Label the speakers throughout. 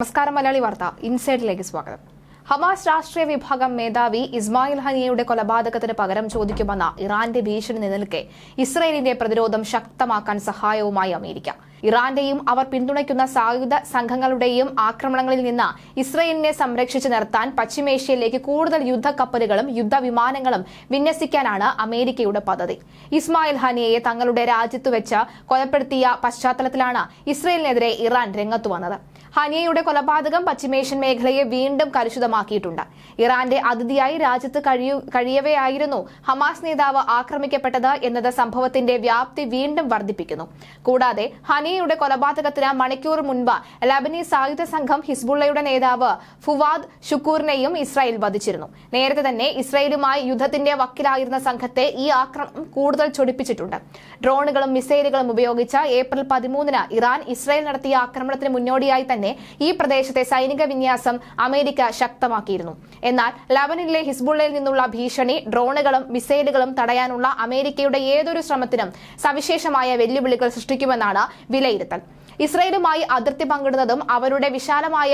Speaker 1: നമസ്കാരം മലയാളി വാർത്ത. ഇൻസൈഡിലേക്ക് സ്വാഗതം. ഹമാസ് രാഷ്ട്രീയ വിഭാഗം മേധാവി ഇസ്മായിൽ ഹനിയയുടെ കൊലപാതകത്തിന് പകരം ചോദിക്കുമെന്ന ഇറാന്റെ ഭീഷണി നിലനിൽക്കെ ഇസ്രയേലിന്റെ പ്രതിരോധം ശക്തമാക്കാൻ സഹായവുമായി അമേരിക്ക. ഇറാന്റെയും അവർ പിന്തുണയ്ക്കുന്ന സായുധ സംഘങ്ങളുടെയും ആക്രമണങ്ങളിൽ നിന്ന് ഇസ്രയേലിനെ സംരക്ഷിച്ചു നിർത്താൻ പശ്ചിമേഷ്യയിലേക്ക് കൂടുതൽ യുദ്ധക്കപ്പലുകളും യുദ്ധവിമാനങ്ങളും വിന്യസിക്കാനാണ് അമേരിക്കയുടെ പദ്ധതി. ഇസ്മായിൽ ഹനിയയെ തങ്ങളുടെ രാജ്യത്ത് വെച്ച് കൊലപ്പെടുത്തിയ പശ്ചാത്തലത്തിലാണ് ഇസ്രയേലിനെതിരെ ഇറാൻ രംഗത്തു വന്നത്. ഹനിയയുടെ കൊലപാതകം പശ്ചിമേഷ്യൻ മേഖലയെ വീണ്ടും കലുഷിതമാക്കിയിട്ടുണ്ട്. ഇറാന്റെ അതിഥിയായി രാജ്യത്ത് കഴിയു കഴിയവെയായിരുന്നു ഹമാസ് നേതാവ് ആക്രമിക്കപ്പെട്ടത് എന്നത് സംഭവത്തിന്റെ വ്യാപ്തി വീണ്ടും വർദ്ധിപ്പിക്കുന്നു. കൂടാതെ ഹനിയയുടെ കൊലപാതകത്തിന് മണിക്കൂർ മുൻപ് ലബനീസ് സായുധ സംഘം ഹിസ്ബുള്ളയുടെ നേതാവ് ഫുവാദ് ഷുക്കൂറിനെയും ഇസ്രായേൽ വധിച്ചിരുന്നു. നേരത്തെ തന്നെ ഇസ്രായേലുമായി യുദ്ധത്തിന്റെ വക്കിലായിരുന്ന സംഘത്തെ ഈ ആക്രമണം കൂടുതൽ ചൊടിപ്പിച്ചിട്ടുണ്ട്. ഡ്രോണുകളും മിസൈലുകളും ഉപയോഗിച്ച് ഏപ്രിൽ പതിമൂന്നിന് ഇറാൻ ഇസ്രായേൽ നടത്തിയ ആക്രമണത്തിന് മുന്നോടിയായി തന്നെ ഈ പ്രദേശത്തെ സൈനിക വിന്യാസം അമേരിക്ക ശക്തമാക്കിയിരുന്നു. എന്നാൽ ലബനിലെ ഹിസ്ബുള്ളയിൽ നിന്നുള്ള ഭീഷണി ഡ്രോണുകളും മിസൈലുകളും തടയാനുള്ള അമേരിക്കയുടെ ഏതൊരു ശ്രമത്തിനും സവിശേഷമായ വെല്ലുവിളികൾ സൃഷ്ടിക്കുമെന്നാണ് വിലയിരുത്തൽ. ഇസ്രയേലുമായി അതിർത്തി പങ്കിടുന്നതും അവരുടെ വിശാലമായ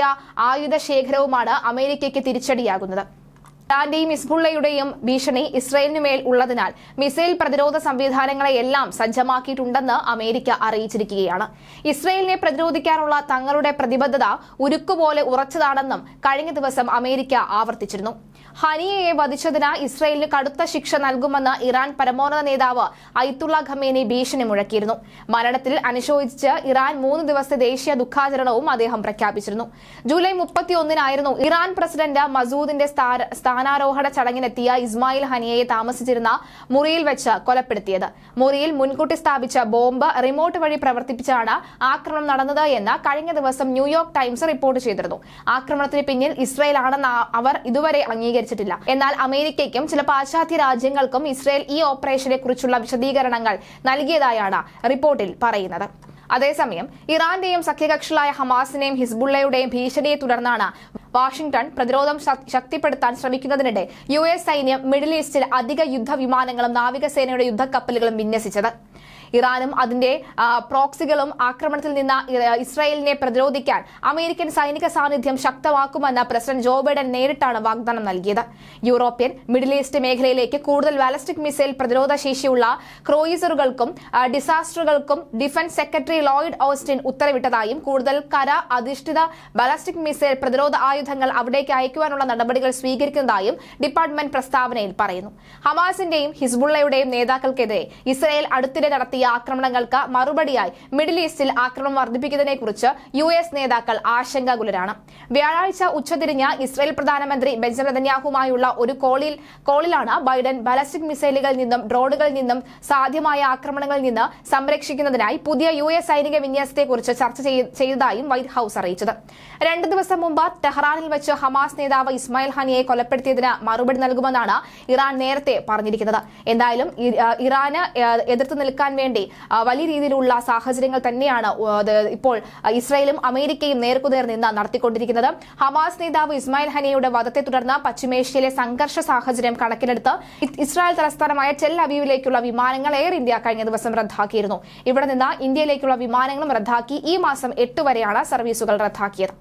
Speaker 1: ആയുധ ശേഖരവുമാണ് അമേരിക്കയ്ക്ക് തിരിച്ചടിയാകുന്നത്. ഇറാന്റെയും ഇസ്ബുള്ളയുടെയും ഭീഷണി ഇസ്രയേലിനു മേൽ ഉള്ളതിനാൽ മിസൈൽ പ്രതിരോധ സംവിധാനങ്ങളെയെല്ലാം സജ്ജമാക്കിയിട്ടുണ്ടെന്ന് അമേരിക്ക അറിയിച്ചിരിക്കുകയാണ്. ഇസ്രയേലിനെ പ്രതിരോധിക്കാനുള്ള തങ്ങളുടെ പ്രതിബദ്ധത ഉരുക്കുപോലെ ഉറച്ചതാണെന്നും കഴിഞ്ഞ ദിവസം അമേരിക്ക ആവർത്തിച്ചിരുന്നു. ഹനിയയെ വധിച്ചതിന് ഇസ്രയേലിന് കടുത്ത ശിക്ഷ നൽകുമെന്ന് ഇറാൻ പരമോന്നത നേതാവ് അയ്ത്തുള്ള ഖമേനി ഭീഷണി മുഴക്കിയിരുന്നു. മരണത്തിൽ അനുശോചിച്ച് ഇറാൻ മൂന്ന് ദിവസത്തെ ദേശീയ ദുഃഖാചരണവും അദ്ദേഹം പ്രഖ്യാപിച്ചിരുന്നു. ജൂലൈ മുപ്പത്തിയൊന്നിനായിരുന്നു ഇറാൻ പ്രസിഡന്റ് മസൂദിന്റെ സ്ഥാന- സ്ഥാനാരോഹണ ചടങ്ങിനെത്തിയ ഇസ്മായിൽ ഹനിയയെ താമസിച്ചിരുന്ന മുറിയിൽ വെച്ച് കൊലപ്പെടുത്തിയത്. മുറിയിൽ മുൻകൂട്ടി സ്ഥാപിച്ച ബോംബ് റിമോട്ട് വഴി പ്രവർത്തിപ്പിച്ചാണ് ആക്രമണം നടന്നത് എന്ന് കഴിഞ്ഞ ദിവസം ന്യൂയോർക്ക് ടൈംസ് റിപ്പോർട്ട് ചെയ്തിരുന്നു. ആക്രമണത്തിന് പിന്നിൽ ഇസ്രയേൽ ആണെന്ന് അവർ ഇതുവരെ അംഗീകരിച്ചിട്ടില്ല. എന്നാൽ അമേരിക്കയ്ക്കും ചില പാശ്ചാത്യ രാജ്യങ്ങൾക്കും ഇസ്രയേൽ ഈ ഓപ്പറേഷനെ കുറിച്ചുള്ള വിശദീകരണങ്ങൾ നൽകിയതായാണ് റിപ്പോർട്ടിൽ പറയുന്നത്. അതേസമയം ഇറാന്റെയും സഖ്യകക്ഷികളായ ഹമാസിനെയും ഹിസ്ബുള്ളയുടെയും ഭീഷണിയെ തുടർന്നാണ് വാഷിംഗ്ടൺ പ്രതിരോധം ശക്തിപ്പെടുത്താൻ ശ്രമിക്കുന്നതിനിടെ യു എസ് സൈന്യം മിഡിൽ ഈസ്റ്റിൽ അധിക യുദ്ധ വിമാനങ്ങളും നാവികസേനയുടെ യുദ്ധക്കപ്പലുകളും വിന്യസിച്ചത്. ഇറാനും അതിന്റെ പ്രോക്സികളും ആക്രമണത്തിൽ നിന്ന് ഇസ്രായേലിനെ പ്രതിരോധിക്കാൻ അമേരിക്കൻ സൈനിക സാന്നിധ്യം ശക്തമാക്കുമെന്ന് പ്രസിഡന്റ് ജോ ബൈഡൻ നേരിട്ടാണ് വാഗ്ദാനം നൽകിയത്. യൂറോപ്യൻ മിഡിൽ ഈസ്റ്റ് മേഖലയിലേക്ക് കൂടുതൽ ബാലസ്റ്റിക് മിസൈൽ പ്രതിരോധ ശേഷിയുള്ള ക്രോയിസറുകൾക്കും ഡിസാസ്റ്ററുകൾക്കും ഡിഫൻസ് സെക്രട്ടറി ലോയിഡ് ഓസ്റ്റിൻ ഉത്തരവിട്ടതായും കൂടുതൽ കര അധിഷ്ഠിത ബാലസ്റ്റിക് മിസൈൽ പ്രതിരോധ ആയുധങ്ങൾ അവിടേക്ക് അയക്കുവാനുള്ള നടപടികൾ സ്വീകരിക്കുന്നതായും ഡിപ്പാർട്ട്മെന്റ് പ്രസ്താവനയിൽ പറയുന്നു. ഹമാസിന്റെയും ഹിസ്ബുള്ളയുടെയും നേതാക്കൾക്കെതിരെ ഇസ്രായേൽ അടുത്തിടെ നടത്തിയ ആക്രമണങ്ങൾക്ക് മറുപടിയായി മിഡിൽ ഈസ്റ്റിൽ ആക്രമണം വർദ്ധിപ്പിക്കുന്നതിനെക്കുറിച്ച് യു എസ് നേതാക്കൾ ആശങ്കാകുലരാണ്. വ്യാഴാഴ്ച ഉച്ചതിരിഞ്ഞ ഇസ്രായേൽ പ്രധാനമന്ത്രി ബെഞ്ചമിൻ നെതന്യാഹുമായുള്ള ഒരു കോളിൽ കോളിലാണ് ബൈഡൻ ബാലസ്റ്റിക് മിസൈലുകളിൽ നിന്നും ഡ്രോണുകളിൽ നിന്നും സാധ്യമായ ആക്രമണങ്ങളിൽ നിന്ന് സംരക്ഷിക്കുന്നതിനായി പുതിയ യു എസ് സൈനിക വിന്യാസത്തെക്കുറിച്ച് ചർച്ച ചെയ്തതായും വൈറ്റ് ഹൌസ് അറിയിച്ചത്. രണ്ട് ദിവസം മുമ്പ് ടെഹ്റാനിൽ വെച്ച് ഹമാസ് നേതാവ് ഇസ്മായിൽ ഹാനിയെ കൊലപ്പെടുത്തിയതിന് മറുപടി നൽകുമെന്നാണ് ഇറാൻ നേരത്തെ പറഞ്ഞിരിക്കുന്നത്. എന്തായാലും ഇറാന് എതിർത്ത് നിൽക്കാൻ വേണ്ടി വലിയ രീതിയിലുള്ള സാഹചര്യങ്ങൾ തന്നെയാണ് ഇപ്പോൾ ഇസ്രായേലും അമേരിക്കയും നേർക്കുനേർ നിന്ന് നടത്തിക്കൊണ്ടിരിക്കുന്നത്. ഹമാസ് നേതാവ് ഇസ്മായിൽ ഹനിയുടെ വധത്തെ തുടർന്ന് പശ്ചിമേഷ്യയിലെ സംഘർഷ സാഹചര്യം കണക്കിലെടുത്ത് ഇസ്രായേൽ തലസ്ഥാനമായ ടെൽ അവീവിലേക്കുള്ള വിമാനങ്ങൾ എയർ ഇന്ത്യ കഴിഞ്ഞ ദിവസം റദ്ദാക്കിയിരുന്നു. ഇവിടെ നിന്ന് ഇന്ത്യയിലേക്കുള്ള വിമാനങ്ങളും റദ്ദാക്കി ഈ മാസം എട്ട് വരെയാണ് സർവീസുകൾ റദ്ദാക്കിയത്.